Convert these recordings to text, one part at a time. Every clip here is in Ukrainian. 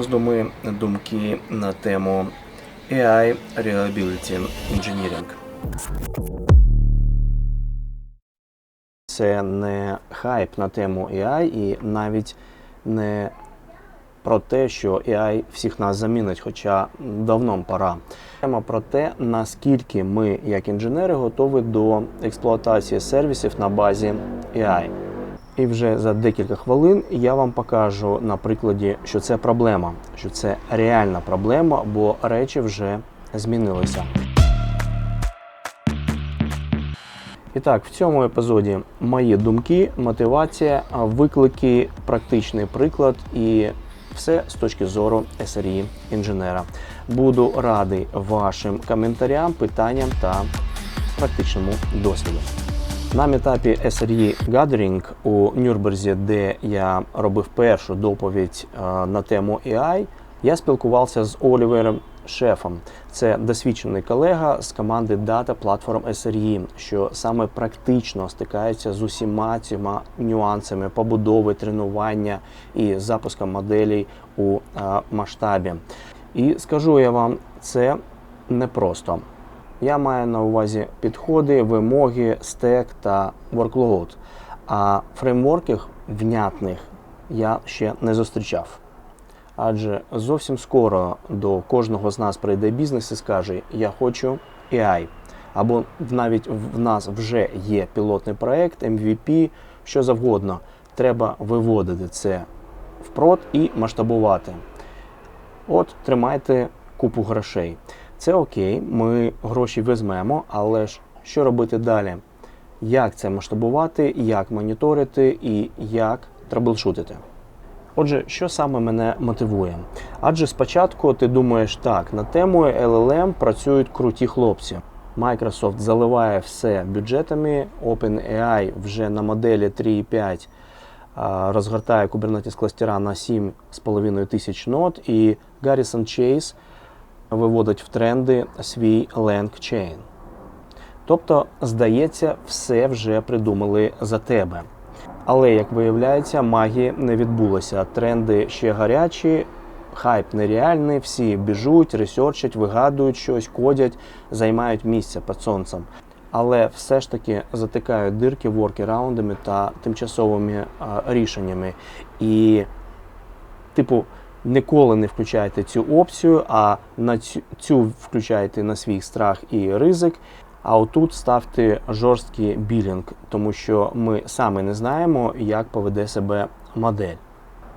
роздуми, думки на тему AI Reliability Engineering. Це не хайп на тему AI і навіть не про те, що AI всіх нас замінить, хоча давно пора. Тема про те, наскільки ми, як інженери, готові до експлуатації сервісів на базі AI. І вже за декілька хвилин я вам покажу на прикладі, що це проблема, що це реальна проблема, бо речі вже змінилися. І так, в цьому епізоді мої думки, мотивація, виклики, практичний приклад і все з точки зору SRE інженера. Буду радий вашим коментарям, питанням та практичному досвіду. На метапі SRE Gathering у Нюрнберзі, де я робив першу доповідь на тему AI, я спілкувався з Олівером Шефом. Це досвідчений колега з команди Data Platform SRE, що саме практично стикається з усіма цими нюансами побудови, тренування і запуску моделей у масштабі. І скажу я вам, це непросто. Я маю на увазі підходи, вимоги, стек та workload. А фреймворків внятних я ще не зустрічав. Адже зовсім скоро до кожного з нас прийде бізнес і скаже: Я хочу AI. Або навіть в нас вже є пілотний проект, MVP, що завгодно. Треба виводити це в прод і масштабувати. От, тримайте купу грошей. Це окей, ми гроші візьмемо, але ж що робити далі? Як це масштабувати, як моніторити і як траблшутити? Отже, що саме мене мотивує? Адже спочатку ти думаєш так, на тему LLM працюють круті хлопці. Microsoft заливає все бюджетами, OpenAI вже на моделі 3.5 розгортає Kubernetes кластера на 7,5 тисяч нод, і Garrison Chase виводить в тренди свій LangChain. Тобто, здається, все вже придумали за тебе. Але, як виявляється, магії не відбулося. Тренди ще гарячі, хайп нереальний, всі біжуть, ресерчать, вигадують щось, кодять, займають місце під сонцем. Але все ж таки затикають дирки воркераундами та тимчасовими рішеннями. І, типу, ніколи не включайте цю опцію, а на цю, цю включайте на свій страх і ризик. А отут ставте жорсткий білінг, тому що ми саме не знаємо, як поведе себе модель.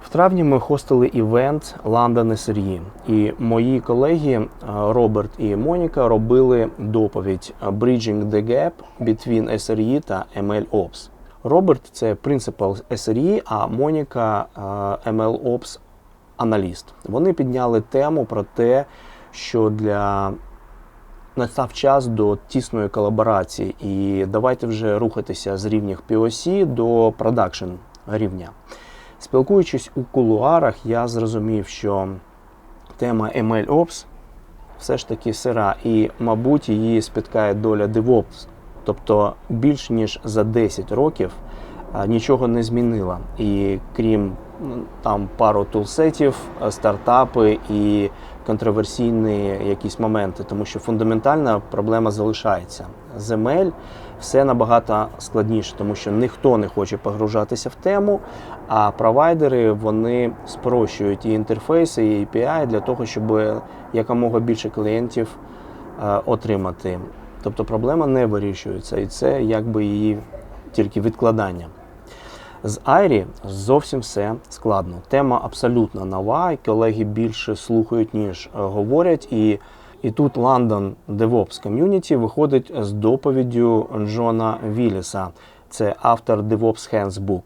В травні ми хостили івент London SRE, і мої колеги е, Роберт і Моніка робили доповідь Bridging the Gap between SRE та MLOps. Роберт це принципал SRE, а Моніка е, MLOps аналіст. Вони підняли тему про те, що для настав час до тісної колаборації, і давайте вже рухатися з рівня POC до продакшн рівня. Спілкуючись у кулуарах, я зрозумів, що тема MLOps все ж таки сира, і, мабуть, її спіткає доля DevOps. Тобто більш ніж за 10 років нічого не змінила. І крім там пару тулсетів, стартапи і контроверсійні якісь моменти, тому що фундаментальна проблема залишається. Земель все набагато складніше, тому що ніхто не хоче погружатися в тему, а провайдери вони спрощують і інтерфейси, і API для того, щоб якомога більше клієнтів е, отримати. Тобто проблема не вирішується, і це якби її тільки відкладання. З Айрі зовсім все складно. Тема абсолютно нова, колеги більше слухають, ніж е, говорять. І і тут London DevOps Community виходить з доповіддю Джона Вілліса, це автор DevOps Handbook.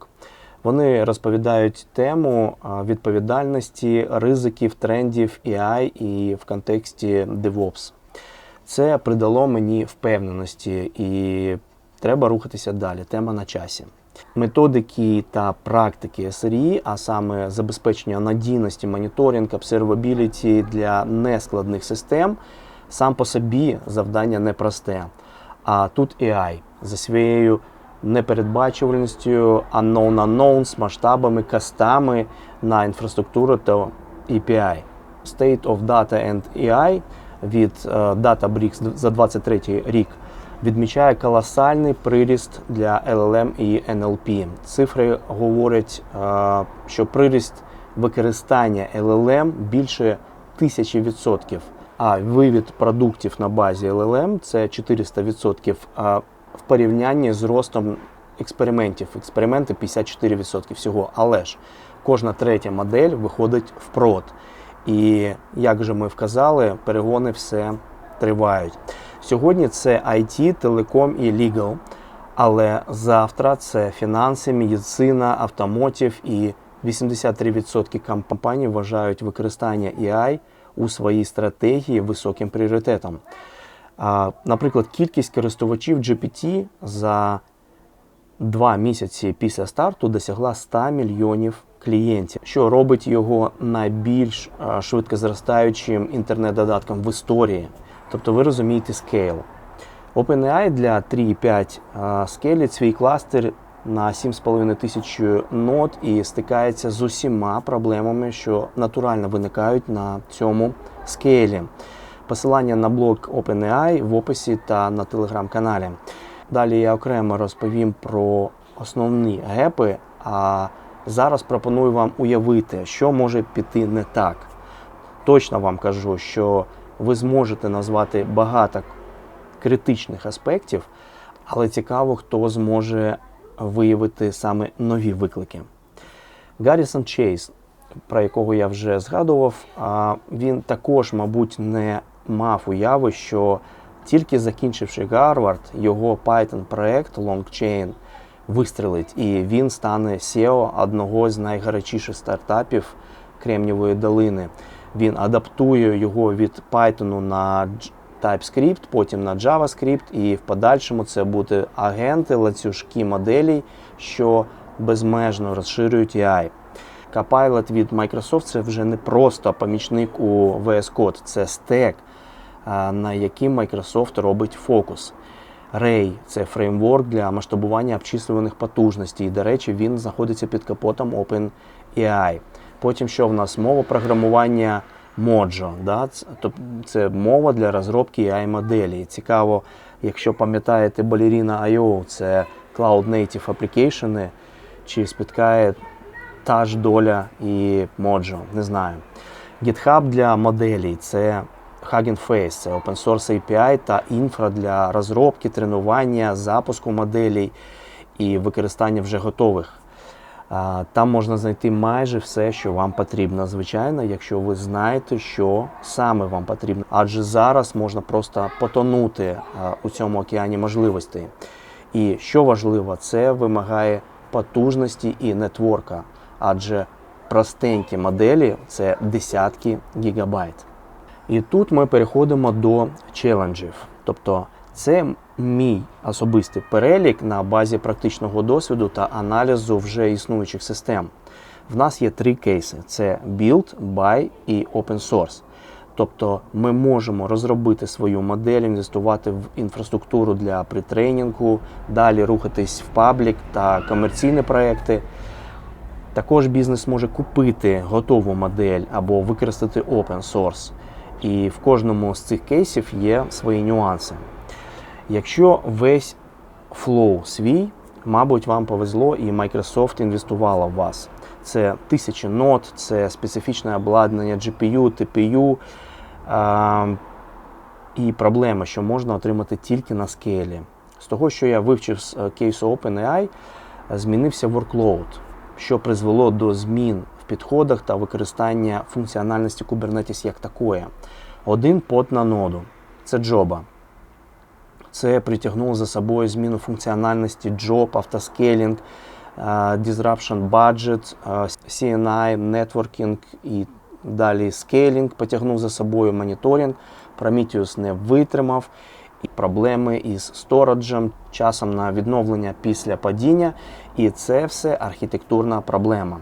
Вони розповідають тему е, відповідальності, ризиків, трендів AI і в контексті DevOps. Це придало мені впевненості і треба рухатися далі. Тема на часі. Методики та практики SRE, а саме забезпечення надійності, моніторинг, обсервабіліті для нескладних систем, сам по собі завдання непросте. А тут AI за своєю непередбачувальністю, unknown unknowns, масштабами, кастами на інфраструктуру та API. State of Data and AI від е, Databricks за 23 рік відмічає колосальний приріст для LLM і NLP. Цифри говорять, е, що приріст використання LLM більше тисячі відсотків, а вивід продуктів на базі LLM це 400 відсотків в порівнянні з ростом експериментів. Експерименти 54% всього. Але ж кожна третя модель виходить в прод. І як же ми вказали, перегони все тривають. Сьогодні це IT, телеком і legal, але завтра це фінанси, медицина, автомотів і 83% компаній вважають використання AI у своїй стратегії високим пріоритетом. Наприклад, кількість користувачів GPT за два місяці після старту досягла 100 мільйонів клієнтів, що робить його найбільш швидко зростаючим інтернет-додатком в історії. Тобто ви розумієте скейл. OpenAI для 3.5 скелить свій кластер на 7,5 тисяч нод і стикається з усіма проблемами, що натурально виникають на цьому скейлі. Посилання на блог OpenAI в описі та на телеграм-каналі. Далі я окремо розповім про основні гепи, а зараз пропоную вам уявити, що може піти не так. Точно вам кажу, що ви зможете назвати багато критичних аспектів, але цікаво, хто зможе виявити саме нові виклики. Гаррісон Чейз, про якого я вже згадував, він також, мабуть, не мав уяви, що тільки закінчивши Гарвард, його Python проект LongChain вистрелить, і він стане SEO одного з найгарячіших стартапів Кремнівої долини. Він адаптує його від Python на TypeScript, потім на JavaScript, і в подальшому це будуть агенти, ланцюжки моделей, що безмежно розширюють AI. Copilot від Microsoft це вже не просто помічник у VS Code, це стек, на яким Microsoft робить фокус. Ray це фреймворк для масштабування обчислюваних потужностей. До речі, він знаходиться під капотом OpenAI. Потім що в нас мова програмування Mojo. Да? Це мова для розробки ai моделі. Цікаво, якщо пам'ятаєте Ballerina IO, це Cloud Native Application, чи спіткає та ж доля і Mojo, не знаю. GitHub для моделей це Hugging Face, це open source API та інфра для розробки, тренування, запуску моделей і використання вже готових. Там можна знайти майже все, що вам потрібно. Звичайно, якщо ви знаєте, що саме вам потрібно. Адже зараз можна просто потонути у цьому океані можливостей. І що важливо, це вимагає потужності і нетворка, адже простенькі моделі це десятки гігабайт. І тут ми переходимо до челенджів. Тобто це мій особистий перелік на базі практичного досвіду та аналізу вже існуючих систем. В нас є три кейси: це build, buy і open source. Тобто ми можемо розробити свою модель, інвестувати в інфраструктуру для притренінгу, далі рухатись в паблік та комерційні проекти. Також бізнес може купити готову модель або використати open source. І в кожному з цих кейсів є свої нюанси. Якщо весь флоу свій, мабуть, вам повезло і Microsoft інвестувала в вас. Це тисячі нот, це специфічне обладнання GPU, TPU а, і проблема, що можна отримати тільки на скелі. З того, що я вивчив з е, кейсу OpenAI, змінився workload, що призвело до змін в підходах та використання функціональності Kubernetes як такої. Один под на ноду це джоба. Це притягнуло за собою зміну функціональності Job, автоскейлінг, Disruption Budget, CNI, Networking і далі скейлінг потягнув за собою моніторинг. Prometheus не витримав і проблеми із стоraджем, часом на відновлення після падіння. І це все архітектурна проблема.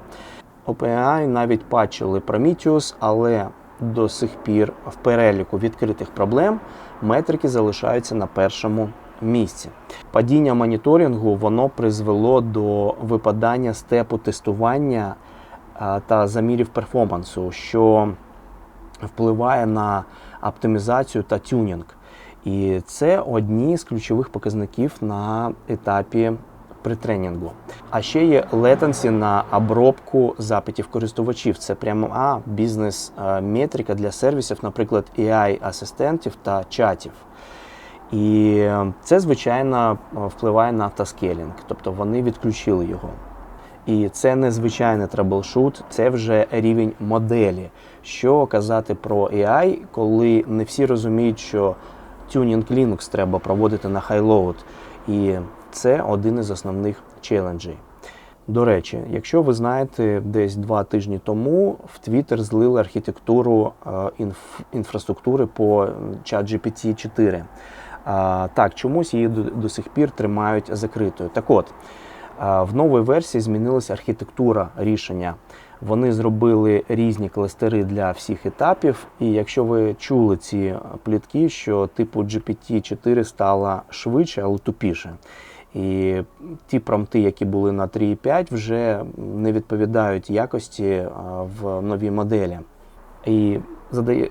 OpenAI навіть патчили Prometheus, але до сих пір в переліку відкритих проблем метрики залишаються на першому місці. Падіння моніторингу воно призвело до випадання степу тестування е, та замірів перформансу, що впливає на оптимізацію та тюнінг. І це одні з ключових показників на етапі притренінгу. А ще є latency на обробку запитів користувачів. Це прямо а, бізнес-метрика для сервісів, наприклад, AI-асистентів та чатів. І це, звичайно, впливає на автоскелінг, тобто вони відключили його. І це не звичайний траблшут, це вже рівень моделі. Що казати про AI, коли не всі розуміють, що тюнінг Linux треба проводити на хайлоуд. І це один із основних челенджей. До речі, якщо ви знаєте, десь два тижні тому в Twitter злили архітектуру е, інф, інфраструктури по ChatGPT 4. А, Так, чомусь її до, сих пір тримають закритою. Так от, а, в новій версії змінилася архітектура рішення. Вони зробили різні кластери для всіх етапів. І якщо ви чули ці плітки, що типу GPT-4 стала швидше, але тупіше. І ті промти, які були на 3.5, вже не відповідають якості в новій моделі. І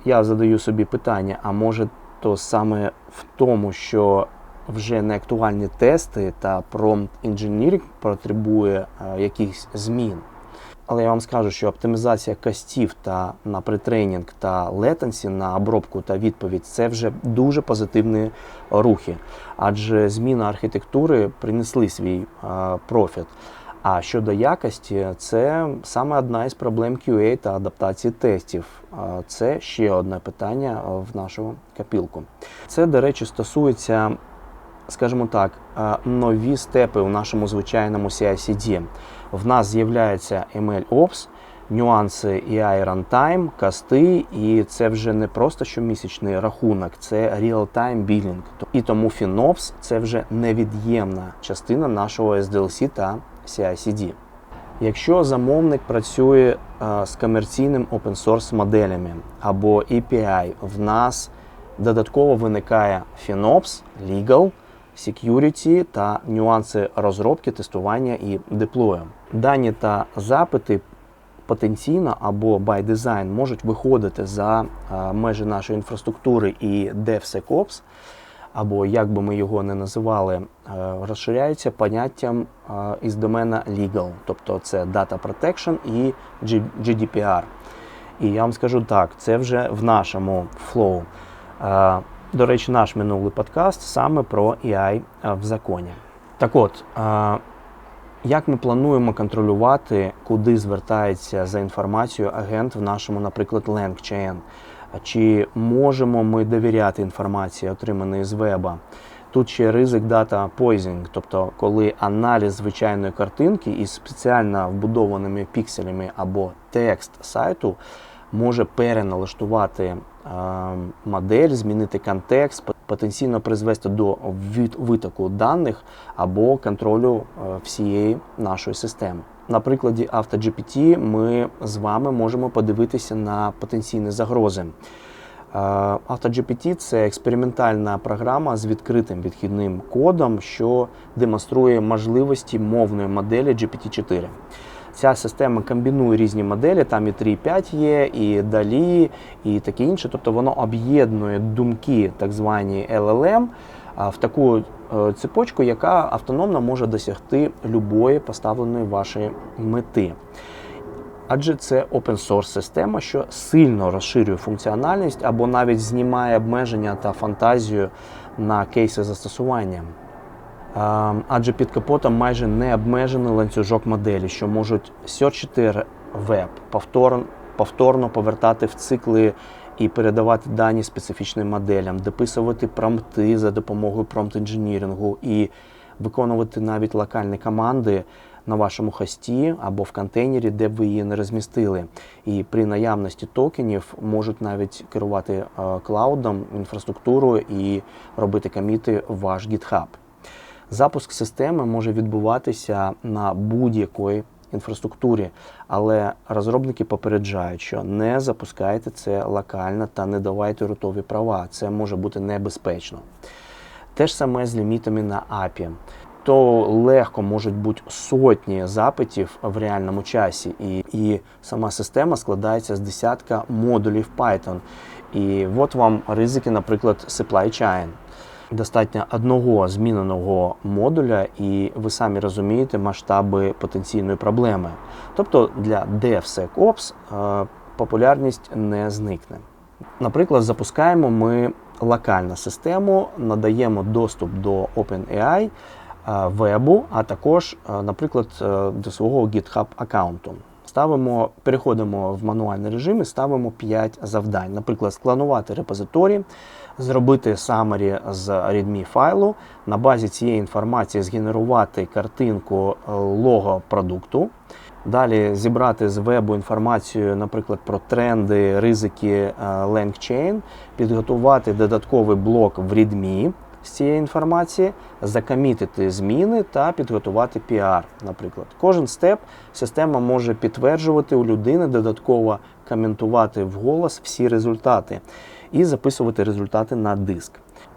я задаю собі питання: а може то саме в тому, що вже не актуальні тести та промпт інженірінг потребує якихось змін. Але я вам скажу, що оптимізація кастів та на притренінг та летенсі на обробку та відповідь це вже дуже позитивні рухи, адже зміна архітектури принесли свій профіт. А щодо якості, це саме одна із проблем QA та адаптації тестів. Це ще одне питання в нашу копілку. Це, до речі, стосується, скажімо так, нові степи у нашому звичайному CI-CD. В нас з'являється ML-Ops, нюанси EI Runtime, касти, і це вже не просто щомісячний рахунок, це real-time billing. І тому FinOps – це вже невід'ємна частина нашого SDLC та CI-CD. Якщо замовник працює з комерційним open-source моделями або API, в нас додатково виникає FinOps, Legal, Security та нюанси розробки, тестування і деплою. Дані та запити потенційно або by design можуть виходити за межі нашої інфраструктури і DevSecOps, або як би ми його не називали, розширяються поняттям із домена legal, тобто це Data Protection і GDPR. І я вам скажу так, це вже в нашому флоу. До речі, наш минулий подкаст саме про AI в законі. Так от, як ми плануємо контролювати, куди звертається за інформацією агент в нашому, наприклад, LangChain? Чи можемо ми довіряти інформації, отриманої з веба? Тут ще ризик дата poisoning, тобто коли аналіз звичайної картинки із спеціально вбудованими пікселями або текст сайту може переналаштувати е, модель, змінити контекст, потенційно призвести до витоку даних або контролю е, всієї нашої системи. На прикладі AutoGPT ми з вами можемо подивитися на потенційні загрози. AutoGPT – це експериментальна програма з відкритим відхідним кодом, що демонструє можливості мовної моделі GPT-4. Ця система комбінує різні моделі, там і 3.5 є, і DALI, і таке інше. Тобто воно об'єднує думки, так звані LLM, в таку е, цепочку, яка автономно може досягти любої поставленої вашої мети. Адже це open source система, що сильно розширює функціональність або навіть знімає обмеження та фантазію на кейси застосування. Адже під капотом майже не обмежений ланцюжок моделі, що можуть серчити веб, повторно, повторно повертати в цикли і передавати дані специфічним моделям, дописувати промпти за допомогою промпт-інженірингу і виконувати навіть локальні команди на вашому хості або в контейнері, де б ви її не розмістили. І при наявності токенів можуть навіть керувати е, клаудом, інфраструктурою і робити коміти в ваш GitHub. Запуск системи може відбуватися на будь-якої інфраструктурі, але розробники попереджають, що не запускайте це локально та не давайте рутові права. Це може бути небезпечно. Те ж саме з лімітами на API. то легко можуть бути сотні запитів в реальному часі, і, і сама система складається з десятка модулів Python. І от вам ризики, наприклад, supply chain. Достатньо одного зміненого модуля, і ви самі розумієте масштаби потенційної проблеми. Тобто для DevSecOps е, популярність не зникне. Наприклад, запускаємо ми локальну систему, надаємо доступ до OpenAI е, вебу, а також, е, наприклад, до свого GitHub аккаунту. Ставимо, переходимо в мануальний режим і ставимо 5 завдань. Наприклад, скланувати репозиторій, зробити summary з readme файлу, на базі цієї інформації згенерувати картинку е, лого продукту. Далі зібрати з вебу інформацію, наприклад, про тренди, ризики е, LangChain, підготувати додатковий блок в readme з цієї інформації, закомітити зміни та підготувати PR, наприклад. Кожен степ система може підтверджувати у людини, додатково коментувати вголос всі результати і записувати результати на диск.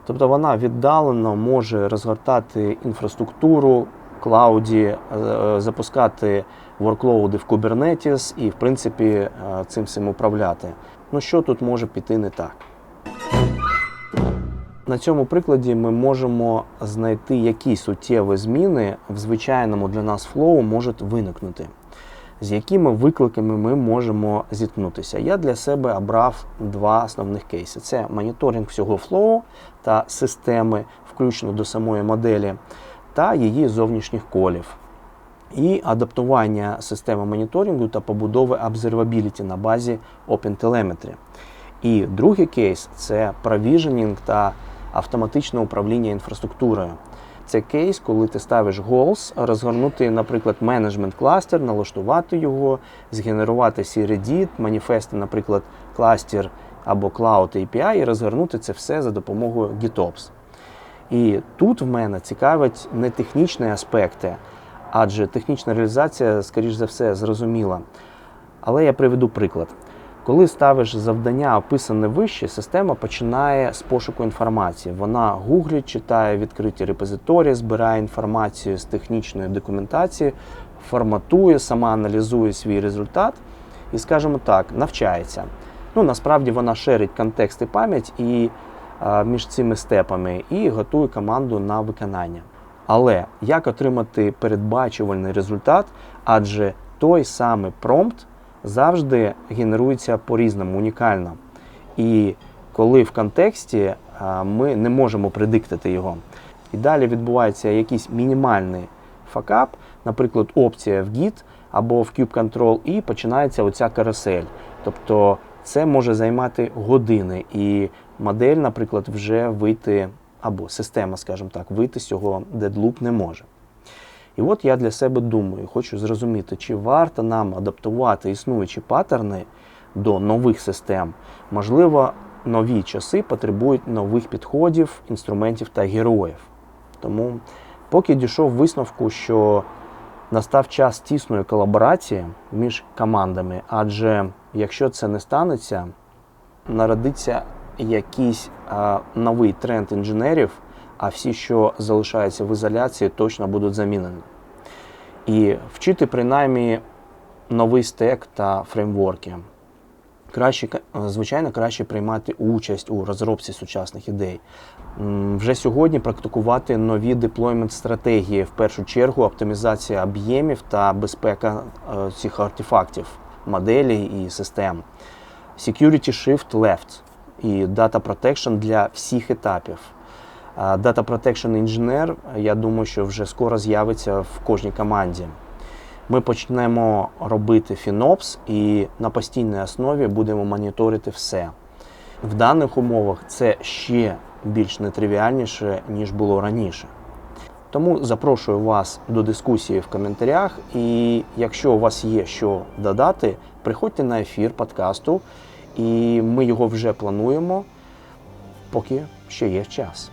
Тобто вона віддалено може розгортати інфраструктуру клауді, е, запускати ворклоуди в Kubernetes і, в принципі, е, цим всім управляти. Ну що тут може піти не так? На цьому прикладі ми можемо знайти які суттєві зміни в звичайному для нас флоу можуть виникнути, з якими викликами ми можемо зіткнутися. Я для себе обрав два основних кейси: це моніторинг всього флоу та системи, включно до самої моделі, та її зовнішніх колів. І адаптування системи моніторингу та побудови обзервабіліті на базі OpenTelemetry. І другий кейс це провіженінг та автоматичне управління інфраструктурою. Це кейс, коли ти ставиш goals, розгорнути, наприклад, менеджмент кластер, налаштувати його, згенерувати CREDIT, маніфести, наприклад, кластер або Cloud API, і розгорнути це все за допомогою GitOps. І тут в мене цікавить не технічні аспекти, адже технічна реалізація, скоріш за все, зрозуміла. Але я приведу приклад. Коли ставиш завдання, описане вище, система починає з пошуку інформації. Вона гуглить, читає відкриті репозиторії, збирає інформацію з технічної документації, форматує, сама аналізує свій результат і, скажімо так, навчається. Ну, насправді вона шерить контекст і пам'ять і а, між цими степами і готує команду на виконання. Але як отримати передбачувальний результат? Адже той самий промпт завжди генерується по-різному, унікально. І коли в контексті ми не можемо предиктити його. І далі відбувається якийсь мінімальний факап, наприклад, опція в Git або в Kube-Control, і починається оця карусель. Тобто це може займати години, і модель, наприклад, вже вийти, або система, скажімо так, вийти з цього дедлуп не може. І от я для себе думаю, хочу зрозуміти, чи варто нам адаптувати існуючі паттерни до нових систем. Можливо, нові часи потребують нових підходів, інструментів та героїв. Тому, поки дійшов висновку, що настав час тісної колаборації між командами, адже якщо це не станеться, народиться якийсь а, новий тренд інженерів, а всі, що залишаються в ізоляції, точно будуть замінені. І вчити принаймні новий стек та фреймворки. Краще, звичайно, краще приймати участь у розробці сучасних ідей. Вже сьогодні практикувати нові деплоймент стратегії, в першу чергу оптимізація об'ємів та безпека е, цих артефактів, моделей і систем. Security Shift Left і Data Protection для всіх етапів. Data Protection інженер, я думаю, що вже скоро з'явиться в кожній команді. Ми почнемо робити FinOps і на постійній основі будемо моніторити все. В даних умовах це ще більш нетривіальніше, ніж було раніше. Тому запрошую вас до дискусії в коментарях. І якщо у вас є що додати, приходьте на ефір подкасту, і ми його вже плануємо, поки ще є час.